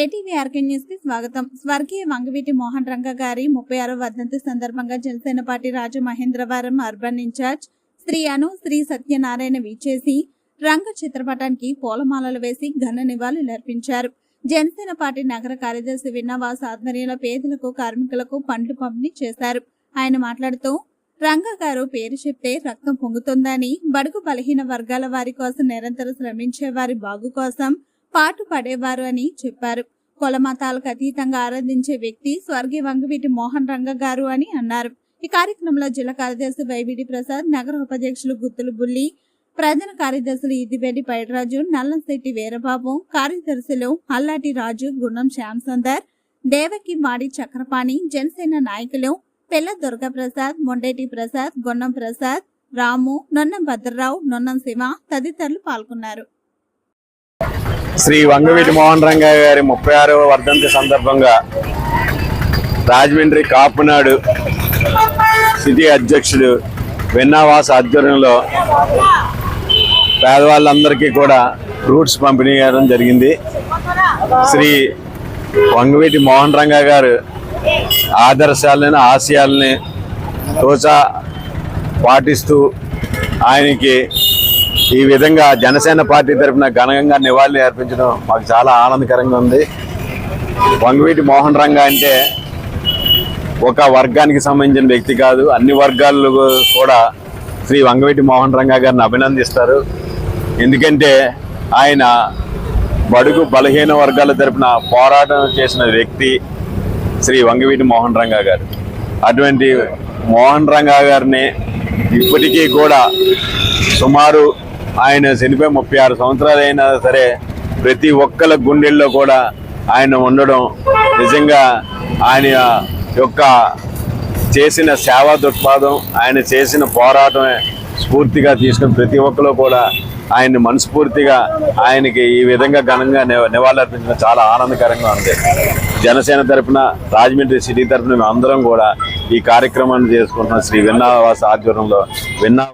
RK న్యూస్కి స్వాగతం. స్వర్గీయ వంగవీటి మోహన్ రంగ గారి ముప్పై ఆరో వర్ధంతి సందర్భంగా Janasena party Rajamahendravaram urban incharge Shri Anu Shri Satyanarayana విచ్చేసి రంగ చిత్రపటానికి పూలమాలలు వేసి ఘన నివాళులు అర్పించారు. జనసేన పార్టీ నగర కార్యదర్శి విన్నవాస్ ఆధ్వర్యంలో పేదలకు కార్మికులకు పండ్లు పంపిణీ చేశారు. ఆయన మాట్లాడుతూ రంగ గారు పేరు చెప్తే రక్తం పొంగుతుందని బడుగు బలహీన వర్గాల వారి కోసం నిరంతరం శ్రమించే వారి బాగు కోసం పాటు పడేవారు అని చెప్పారు. కుల మతాలకు అతీతంగా ఆరాధించే వ్యక్తి స్వర్గీయ వంగవీటి మోహన్ రంగ గారు అని అన్నారు. ఈ కార్యక్రమంలో జిల్లా కార్యదర్శి వైవిడి ప్రసాద్ నగర ఉపాధ్యక్షులు గుత్తులు బుల్లి ప్రధాన కార్యదర్శులు ఇదిబెడ్డి పైడరాజు నల్లంశెట్టి వీరబాబు కార్యదర్శులు అల్లాటి రాజు గుండం శ్యామ్ సుందర్ దేవకి మాడి చక్రపాణి జనసేన నాయకులు పిల్ల దుర్గప్రసాద్ మొండేటి ప్రసాద్ గొన్నం ప్రసాద్ రాము నొన్నం భద్రరావు నొన్నం శివ తదితరులు పాల్గొన్నారు. శ్రీ వంగవీటి మోహన్ రంగయ్య గారి ముప్పై ఆరవ వర్ధంతి సందర్భంగా రాజమండ్రి కాపునాడు సిటీ అధ్యక్షుడు వెన్నావాస ఆధ్వర్యంలో పేదవాళ్ళందరికీ కూడా ఫ్రూట్స్ పంపిణీ చేయడం జరిగింది. శ్రీ వంగవీటి మోహన్ రంగ గారు ఆదర్శాలని ఆశయాలని తోచా పాటిస్తూ ఆయనకి ఈ విధంగా జనసేన పార్టీ తరఫున ఘనంగా నివాళులు అర్పించడం మాకు చాలా ఆనందకరంగా ఉంది. వంగవీటి మోహన్ రంగ అంటే ఒక వర్గానికి సంబంధించిన వ్యక్తి కాదు. అన్ని వర్గాలు కూడా శ్రీ వంగవీటి మోహన్ రంగ గారిని అభినందిస్తారు. ఎందుకంటే ఆయన బడుగు బలహీన వర్గాల తరఫున పోరాటం చేసిన వ్యక్తి శ్రీ వంగవీటి మోహన్ రంగ గారు. అటువంటి మోహన్ రంగ గారిని ఇప్పటికీ కూడా సుమారు ఆయన చనిపోయి ముప్పై ఆరు సంవత్సరాలు అయినా సరే ప్రతి ఒక్కల గుండెల్లో కూడా ఆయన ఉండడం నిజంగా ఆయన యొక్క చేసిన సేవా దృక్పథం ఆయన చేసిన పోరాటమే స్ఫూర్తిగా తీసుకుని ప్రతి ఒక్కరు కూడా ఆయన్ని మనస్ఫూర్తిగా ఆయనకి ఈ విధంగా ఘనంగా నివాళులర్పించడం చాలా ఆనందకరంగా ఉంది. జనసేన తరఫున రాజమండ్రి సిటీ తరఫున మేము అందరం కూడా ఈ కార్యక్రమాన్ని చేసుకుంటున్నాం. శ్రీ విన్నావాస ఆధ్వర్యంలో విన్నా